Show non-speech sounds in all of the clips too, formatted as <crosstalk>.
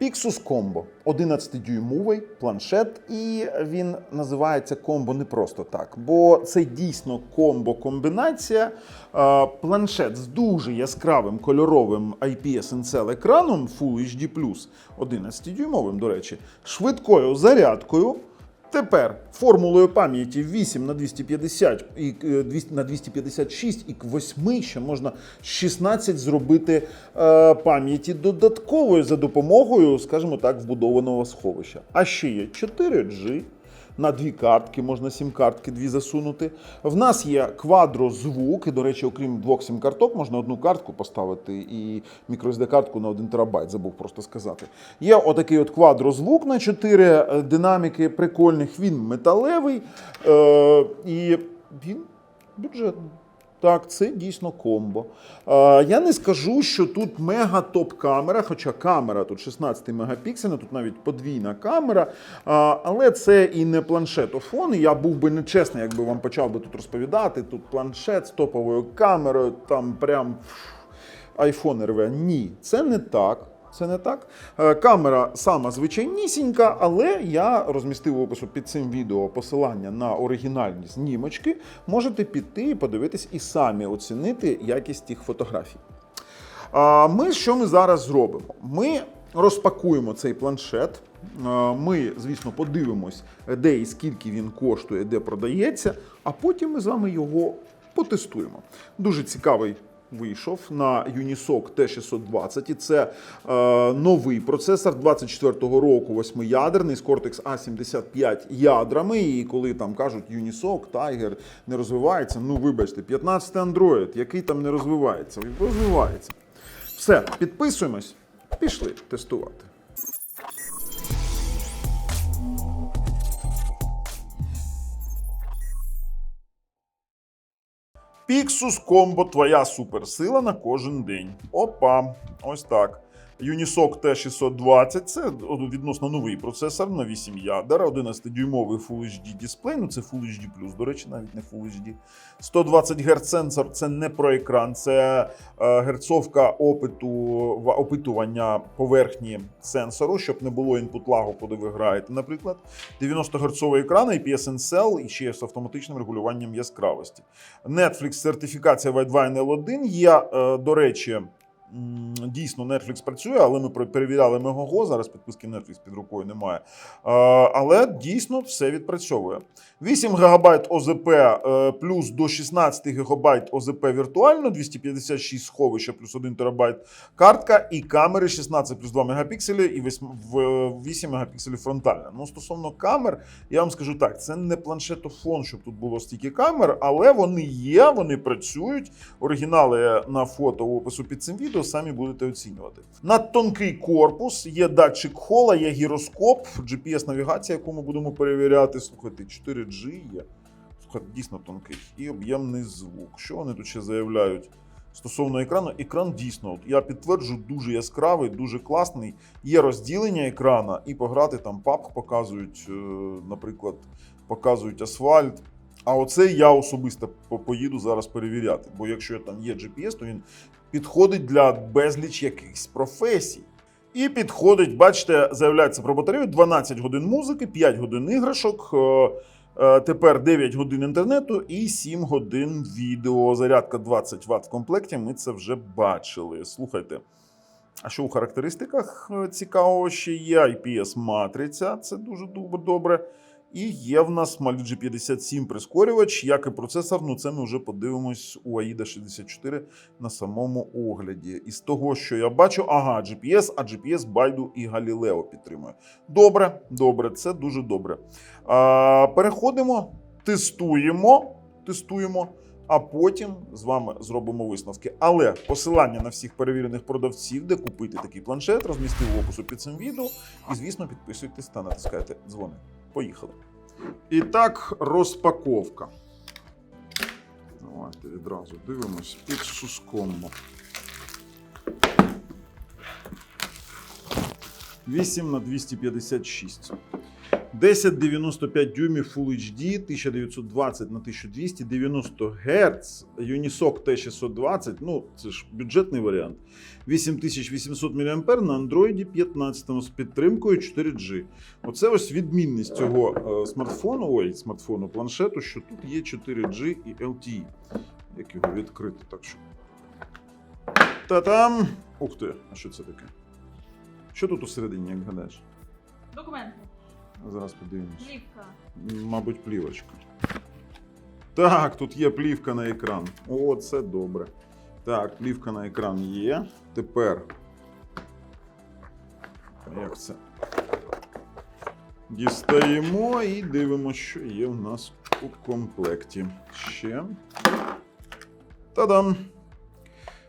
Pixus Combo 11-дюймовий планшет, і він називається комбо не просто так, бо це дійсно комбо-комбінація. Е, Планшет з дуже яскравим кольоровим IPS NCL екраном Full HD+, 11-дюймовим, до речі, швидкою зарядкою. Тепер формулою пам'яті 8 на 250 і е, 200 на 256 і к 8 ще можна 16 зробити е, пам'яті додаткової за допомогою, скажімо так, вбудованого сховища. А ще є 4G. На дві картки можна сім картки дві засунути. В нас є квадрозвук, і, до речі, окрім двох сім карток, можна одну картку поставити і microSD картку на 1 терабайт, забув просто сказати. Є отакий от квадрозвук на 4 е, динаміки прикольних. Він металевий е, і він бюджетний. Так, це дійсно комбо. Я не скажу, що тут мега топ-камера, хоча камера тут 16 мегапіксельна, тут навіть подвійна камера. Але це і не планшетофон. І я був би нечесний, якби вам почав би тут розповідати. Тут планшет з топовою камерою, там прям айфон рве. Ні, це не так. Це не так. Е, Камера сама звичайнісінька, але я розмістив в опису під цим відео посилання на оригінальні знімочки. Можете піти і подивитись і самі оцінити якість тих фотографій. А Ми що ми зараз зробимо? Ми розпакуємо цей планшет. Ми, звісно, подивимось, де і скільки він коштує, де продається, а потім ми з вами його потестуємо. Дуже цікавий. Вийшов на Unisoc T620, і це е, новий процесор 24-го року, восьмиядерний з Cortex A75 ядрами. І коли там кажуть Unisoc, Tiger не розвивається, ну вибачте, 15 й Android, який там не розвивається, розвивається. Все, підписуємось, пішли тестувати. Pixus Combo твоя суперсила на кожен день. Опа, ось так. Unisoc T620 це відносно новий процесор на 8 ядер, 11-дюймовий Full HD дисплей, ну це Full HD+, до речі, навіть не Full HD. 120 Гц сенсор це не про екран, це е, герцовка опиту, опитування поверхні сенсору, щоб не було інпут лагу, коли ви граєте, наприклад. 90 герцовий екран, IPS NCL і ще з автоматичним регулюванням яскравості. Netflix сертифікація Widevine L1 є, е, до речі. Дійсно, Netflix працює, але ми перевіряли Megogo, Зараз підписки Netflix під рукою немає. Е, Але дійсно все відпрацьовує. 8 ГБ ОЗП е, плюс до 16 ГБ ОЗП віртуально, 256 сховища плюс 1 ТБ картка і камери 16 плюс 2 мегапікселі і 8, в- 8 мегапікселів фронтальна. Ну, стосовно камер, я вам скажу так: це не планшетофон, щоб тут було стільки камер, але вони є, вони працюють. Оригінали на фото опису під цим відео самі будете оцінювати. Надтонкий корпус, є датчик хола, є гіроскоп, GPS-навігація, яку ми будемо перевіряти. Слухайте, 4G є. Слухайте, дійсно тонкий. І об'ємний звук. Що вони тут ще заявляють? Стосовно екрану, екран дійсно, от я підтверджую, дуже яскравий, дуже класний. Є розділення екрана, і пограти там PUBG показують, е, наприклад, показують асфальт. А оце я особисто поїду зараз перевіряти. Бо якщо там є GPS, то він підходить для безліч якихось професій. І підходить, бачите, заявляється про батарею 12 годин музики, 5 годин іграшок. е, е, Тепер 9 годин інтернету і 7 годин відео. Зарядка 20 Вт в комплекті. Ми це вже бачили. Слухайте. А що у характеристиках е, цікавого ще є? IPS-матриця, це дуже добре. І є в нас Mali G57 прискорювач, як і процесор. Ну це ми вже подивимось у AIDA 64 на самому огляді. І з того, що я бачу, ага, GPS, а GPS Байду і Galileo підтримує. Добре, добре, це дуже добре. А, переходимо, тестуємо, тестуємо. А потім з вами зробимо висновки. Але посилання на всіх перевірених продавців, де купити такий планшет, розмістив в опису під цим відео. І, звісно, підписуйтесь та натискайте дзвони. Поїхали. І так, розпаковка. Давайте відразу дивимось під сускомбо. 8 на 256. 1095 дюймів Full HD, 1920 на 1200, 90 Гц, Unisoc T620, ну це ж бюджетний варіант. 8800 мАh на Android 15 з підтримкою 4G. Оце ось відмінність цього е, смартфону, ой, смартфону, планшету, що тут є 4G і LTE. Як його відкрити, так що. Та-там! Ух ти, а що це таке? Що тут усередині, як гадаєш? Документи. Зараз подивимось. Плівка. Мабуть, плівочка. Так, тут є плівка на екран. О, це добре. Так, плівка на екран є. Тепер. Як це? Дістаємо і дивимося, що є в нас у комплекті. Ще. Та-дам!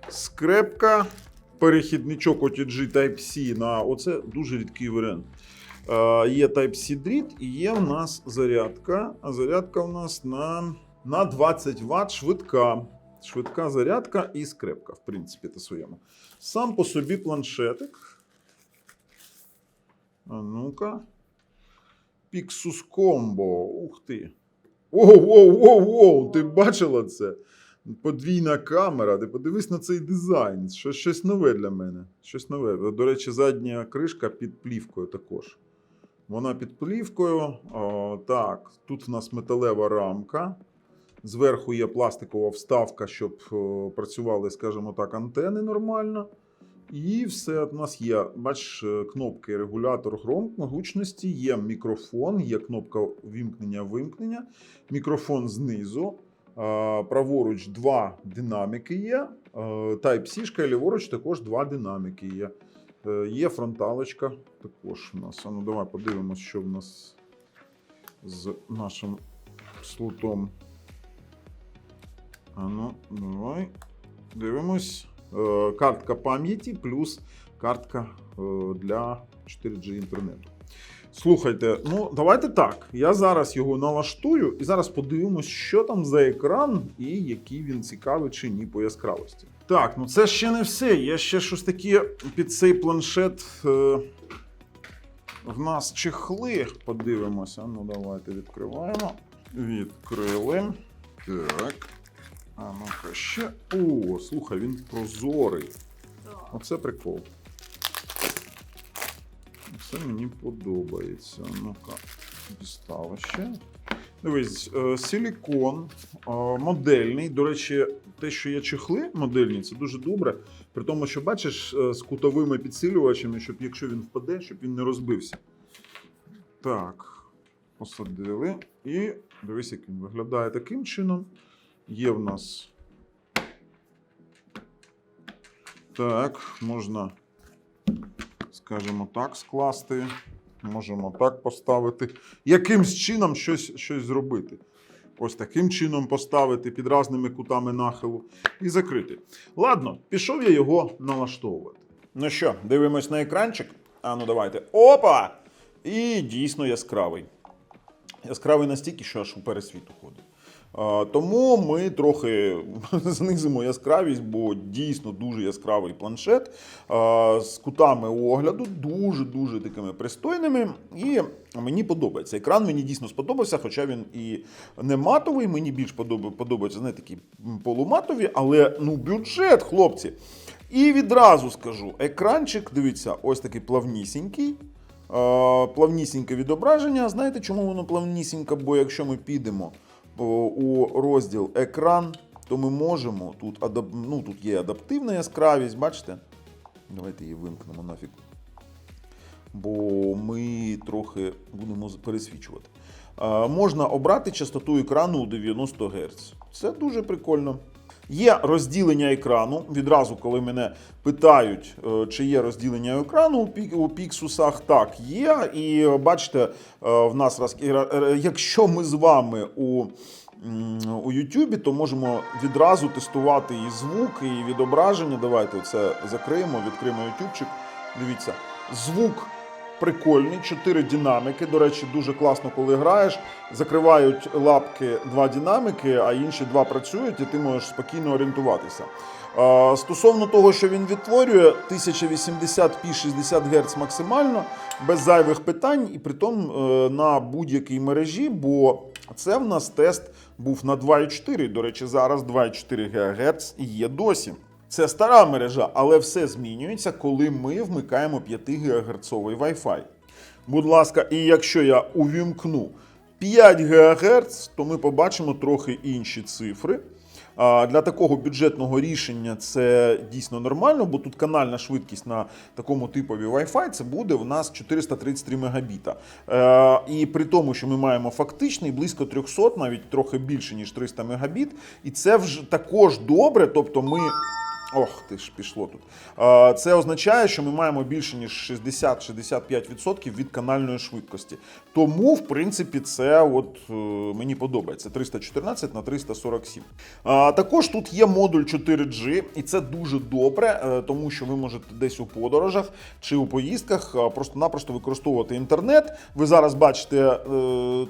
Скрепка, перехідничок OTG Type-C на оце дуже рідкий варіант. Е, Є Type-C дріт і є в нас зарядка. А зарядка у нас на, на 20 Вт швидка. Швидка зарядка і скрепка, в принципі, та своєму. Сам по собі планшетик. А ну-ка. Pixus Combo. Ух ти. Воу, воу, воу, воу! Ти бачила це? Подвійна камера. Ти подивись на цей дизайн. Що, щось нове для мене. Щось нове. До речі, задня кришка під плівкою також. Вона під плівкою. О, так, тут в нас металева рамка. Зверху є пластикова вставка, щоб о, працювали, скажімо так, антени нормально. І все у нас є. Бачиш, е, кнопки регулятор гучності, є мікрофон, є кнопка вімкнення-вимкнення, мікрофон знизу. Праворуч два динаміки є. Е, Type-C, ліворуч також два динаміки є. Е, Є фронталочка також в нас. А ну давай подивимось, що в нас з нашим слотом. А ну, давай. Дивимось. Е, Картка пам'яті плюс картка е, для 4G інтернету. Слухайте, ну давайте так. Я зараз його налаштую і зараз подивимось, що там за екран і який він цікавий чи ні по яскравості. Так, ну це ще не все. Є ще щось таке під цей планшет. Е, в нас чехли. Подивимося. Ну, давайте відкриваємо. Відкрили. Так. А ну-ка ще. О, слухай, він прозорий. Оце прикол. Це мені подобається. Ну-ка, дістали ще. Дивись, е, силікон е, модельний. До речі, те, що є чехли модельні, це дуже добре. При тому, що бачиш, е, з кутовими підсилювачами, щоб якщо він впаде, щоб він не розбився. Так, посадили. І дивись, як він виглядає таким чином. Є в нас. Так, можна, скажімо так, скласти. Можемо так поставити. Якимсь чином щось, щось зробити. Ось таким чином поставити під різними кутами нахилу і закрити. Ладно, пішов я його налаштовувати. Ну що, дивимось на екранчик. А ну давайте. Опа! І дійсно яскравий. Яскравий настільки, що аж у пересвіт уходить. Тому ми трохи <laughs> знизимо яскравість, бо дійсно дуже яскравий планшет з кутами огляду, дуже-дуже такими пристойними. І мені подобається. Екран мені дійсно сподобався, хоча він і не матовий, мені більш подобається, не такі полуматові, але ну бюджет, хлопці. І відразу скажу: екранчик, дивіться, ось такий плавнісінький. Плавнісіньке відображення. Знаєте, чому воно плавнісіньке? Бо якщо ми підемо у розділ екран, то ми можемо тут адап... ну, тут є адаптивна яскравість, бачите? Давайте її вимкнемо нафіг. Бо ми трохи будемо пересвічувати. Можна обрати частоту екрану у 90 Гц. Це дуже прикольно. Є розділення екрану. Відразу, коли мене питають, е, чи є розділення екрану у Піксусах, так, є. І е, бачите, е, в нас раз, якщо ми з вами у, у YouTube, то можемо відразу тестувати і звук, і відображення. Давайте це закриємо, відкриємо ютубчик. Дивіться, звук прикольний, чотири динамики. До речі, дуже класно, коли граєш. Закривають лапки два динамики, а інші два працюють, і ти можеш спокійно орієнтуватися. Стосовно того, що він відтворює, 1080p 60 Гц максимально, без зайвих питань, і притом е, на будь-якій мережі, бо це в нас тест був на 2,4. До речі, зараз 2,4 ГГц і є досі. Це стара мережа, але все змінюється, коли ми вмикаємо 5 ГГц Wi-Fi. Будь ласка, і якщо я увімкну 5 ГГц, то ми побачимо трохи інші цифри. Для такого бюджетного рішення це дійсно нормально, бо тут канальна швидкість на такому типові Wi-Fi це буде в нас 433 мегабіта. Е, і при тому, що ми маємо фактичний близько 300, навіть трохи більше ніж 300 мегабіт, і це вже також добре. Тобто ми. Ох, ти ж пішло тут. Це означає, що ми маємо більше ніж 60-65% від канальної швидкості. Тому, в принципі, це от е, мені подобається 314 на 347. Також тут є модуль 4G, і це дуже добре, е, тому що ви можете десь у подорожах чи у поїздках е, просто-напросто використовувати інтернет. Ви зараз бачите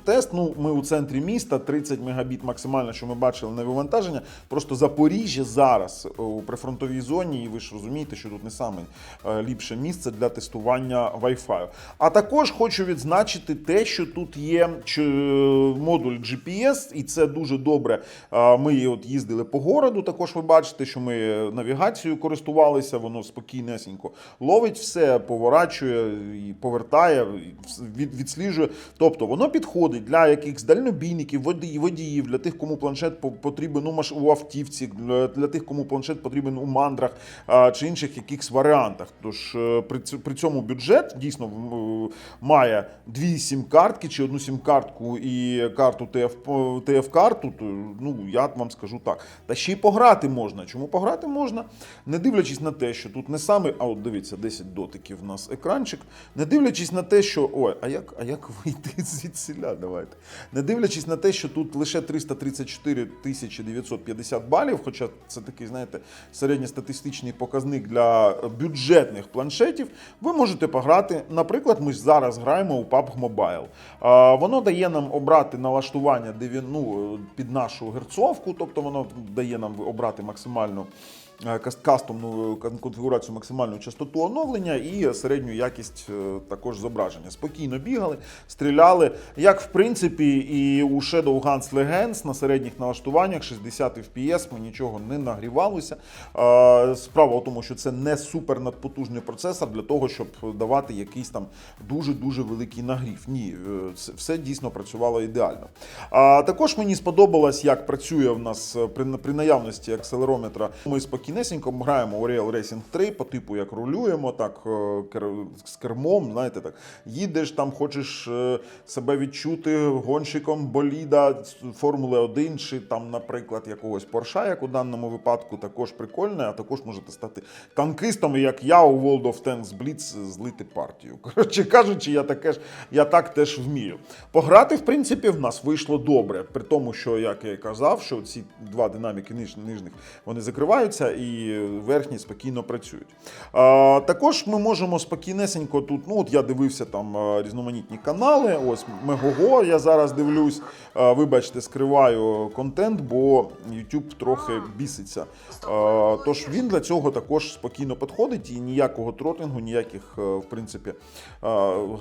тест. Ну, ми у центрі міста 30 мегабіт максимально, що ми бачили на вивантаження. Просто Запоріжжя зараз у прифронтовій зоні, і ви ж розумієте, що тут не саме е, ліпше місце для тестування Wi-Fi. А також хочу відзначити те, що тут є модуль GPS, і це дуже добре. Ми от їздили по городу. Також ви бачите, що ми навігацією користувалися, воно спокійнесенько ловить все, поворачує і повертає, від, відсліджує. Тобто воно підходить для якихось дальнобійників, водіїв, водіїв, для тих, кому планшет потрібен у автівці, для тих, кому планшет потрібен у мандрах чи інших якихось варіантах. Тож е, при, цьому бюджет дійсно має дві сім-картки чи одну сім-картку і карту ТФ, ТФ-карту, то ну я вам скажу так. Та ще й пограти можна. Чому пограти можна? Не дивлячись на те, що тут не саме, а от дивіться, 10 дотиків в нас екранчик. Не дивлячись на те, що ой, а як, а як <laughs> вийти звідсіля? Давайте. Не дивлячись на те, що тут лише 334 950 балів, хоча це такий, знаєте, середньостатистичний показник для бюджетних планшетів, ви можете пограти. Наприклад, ми зараз граємо у PUBG Mobile. Воно дає нам обрати налаштування ну, під нашу герцовку, тобто воно дає нам обрати максимальну кастомну е, конфігурацію максимальну частоту оновлення і середню якість е, також зображення. Спокійно бігали, стріляли. Як в принципі і у Shadow Guns Legends на середніх налаштуваннях 60 FPS ми нічого не нагрівалося. Е, Справа в тому, що це не супер надпотужний процесор для того, щоб давати якийсь там дуже-дуже великий нагрів. Ні, е, все дійсно працювало ідеально. А також мені сподобалось, як працює в нас е, при, наявності акселерометра. Ми спокійнесенько граємо у Real Racing 3 по типу як рулюємо, так е, з кермом, знаєте, так їдеш там, хочеш е, себе відчути гонщиком боліда Формули 1 чи там, наприклад, якогось Порша, як у даному випадку, також прикольне, а також можете стати танкистом, як я у World of Tanks Blitz злити партію. <laughs> Коротше кажучи, я таке ж я так теж вмію. Пограти, в принципі, в нас вийшло добре, при тому, що як я і казав, що ці два динаміки ниж, нижних вони закриваються і верхні спокійно працюють. А, також ми можемо спокійнесенько тут. Ну, от я дивився там різноманітні канали. Ось Мегого я зараз дивлюсь. А, вибачте, скриваю контент, бо YouTube трохи біситься. А, тож він для цього також спокійно підходить і ніякого тротингу, ніяких, е, в принципі,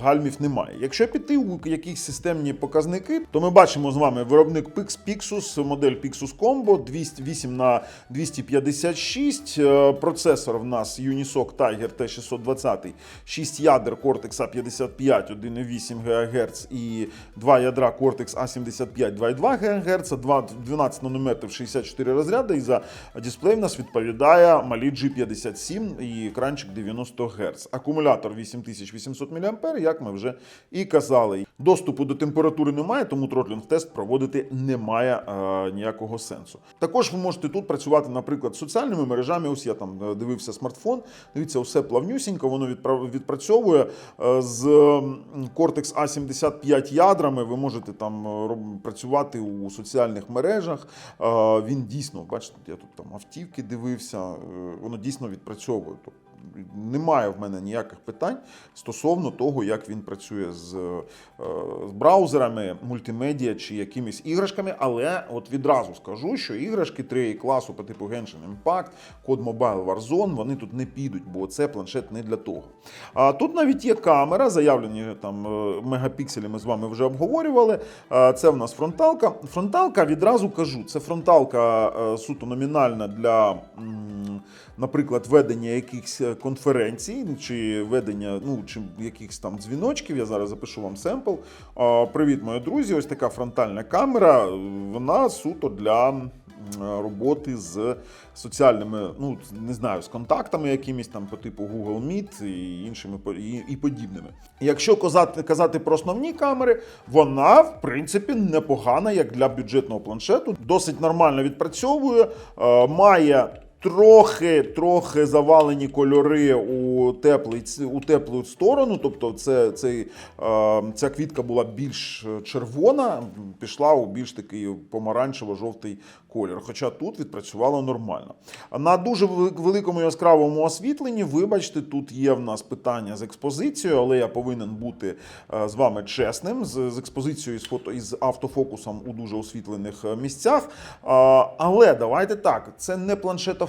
гальмів немає. Якщо піти у якісь системні показники, то ми бачимо з вами виробник Pix Pixus, модель Pixus Combo 208 на 256. Е, Процесор в нас Unisoc Tiger T620, 6 ядер Cortex A55, 1,8 ГГц і 2 ядра Cortex A75, 2,2 ГГц, 12 нанометрів 64 розряди. І за дисплей в нас відповідає малі G57 і екранчик 90 Гц. Акумулятор 8800 мА, як ми вже і казали. Доступу до температури немає, тому тротлінг тест проводити немає е, ніякого сенсу. Також ви можете тут працювати, наприклад, з соціальними мережами. Ось я там е, дивився смартфон. Дивіться, усе плавнюсінько, воно відпра- відпрацьовує е, з Cortex A75 ядрами. Ви можете там е, працювати у соціальних мережах. Він дійсно, бачите, я тут там автівки дивився, воно дійсно відпрацьовує. Немає в мене ніяких питань стосовно того, як він працює з, е, з браузерами, мультимедіа чи якимись іграшками. Але от відразу скажу, що іграшки 3 класу по типу Genshin Impact, Code Mobile Warzone, вони тут не підуть, бо це планшет не для того. А тут навіть є камера, заявлені там е, мегапікселі. Ми з вами вже обговорювали. Це в нас фронталка. Фронталка відразу кажу, це фронталка е, суто номінальна для, наприклад, ведення якихось е, конференцій чи ведення ну, чи якихось там дзвіночків. Я зараз запишу вам семпл. Привіт, мої друзі! Ось така фронтальна камера. Вона суто для роботи з соціальними, ну не знаю, з контактами якимись там по типу Google Meet і іншими і, і подібними. Якщо казати, казати про основні камери, вона в принципі непогана як для бюджетного планшету, досить нормально відпрацьовує, має. Трохи, трохи завалені кольори у теплий, у теплу сторону. Тобто, це, цей, е, ця квітка була більш червона, пішла у більш такий помаранчево-жовтий колір. Хоча тут відпрацювало нормально. На дуже великому яскравому освітленні, вибачте, тут є в нас питання з експозицією, але я повинен бути е, з вами чесним з, з експозицією з фото із автофокусом у дуже освітлених е, місцях. Але давайте так, це не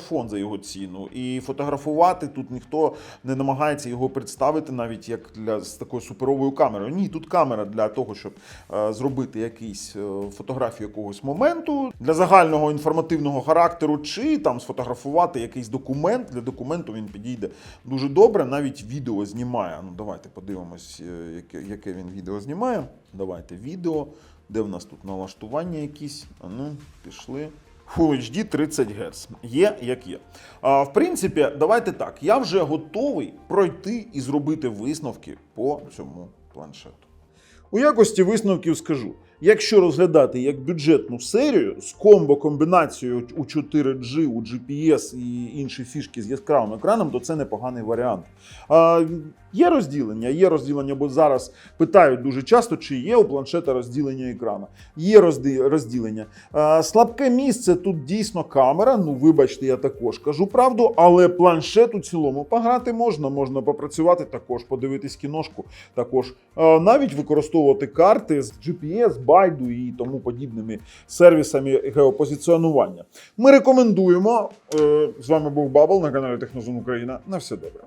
планшетофон за його ціну, і фотографувати тут ніхто не намагається його представити навіть як для з такою суперовою камерою. Ні, тут камера для того, щоб е, зробити якийсь е, фотографію якогось моменту для загального інформативного характеру, чи там сфотографувати якийсь документ. Для документу він підійде дуже добре. Навіть відео знімає. Ну давайте подивимось, е, яке, яке він відео знімає. Давайте відео. Де в нас тут налаштування якісь? А ну, пішли. Full HD 30 Гц. Є як є. А, в принципі, давайте так. Я вже готовий пройти і зробити висновки по цьому планшету. У якості висновків скажу: якщо розглядати як бюджетну серію з комбо-комбінацією у 4G, у GPS і інші фішки з яскравим екраном, то це непоганий варіант. А, є розділення, є розділення, бо зараз питають дуже часто, чи є у планшета розділення екрана. Є розділення. А, слабке місце тут дійсно камера. Ну, вибачте, я також кажу правду, але планшет у цілому пограти можна, можна попрацювати також, подивитись кіношку також. А, навіть використовувати карти з GPS, Байду і тому подібними сервісами геопозиціонування. Ми рекомендуємо. Е, З вами був Бабл на каналі Технозон Україна. На все добре.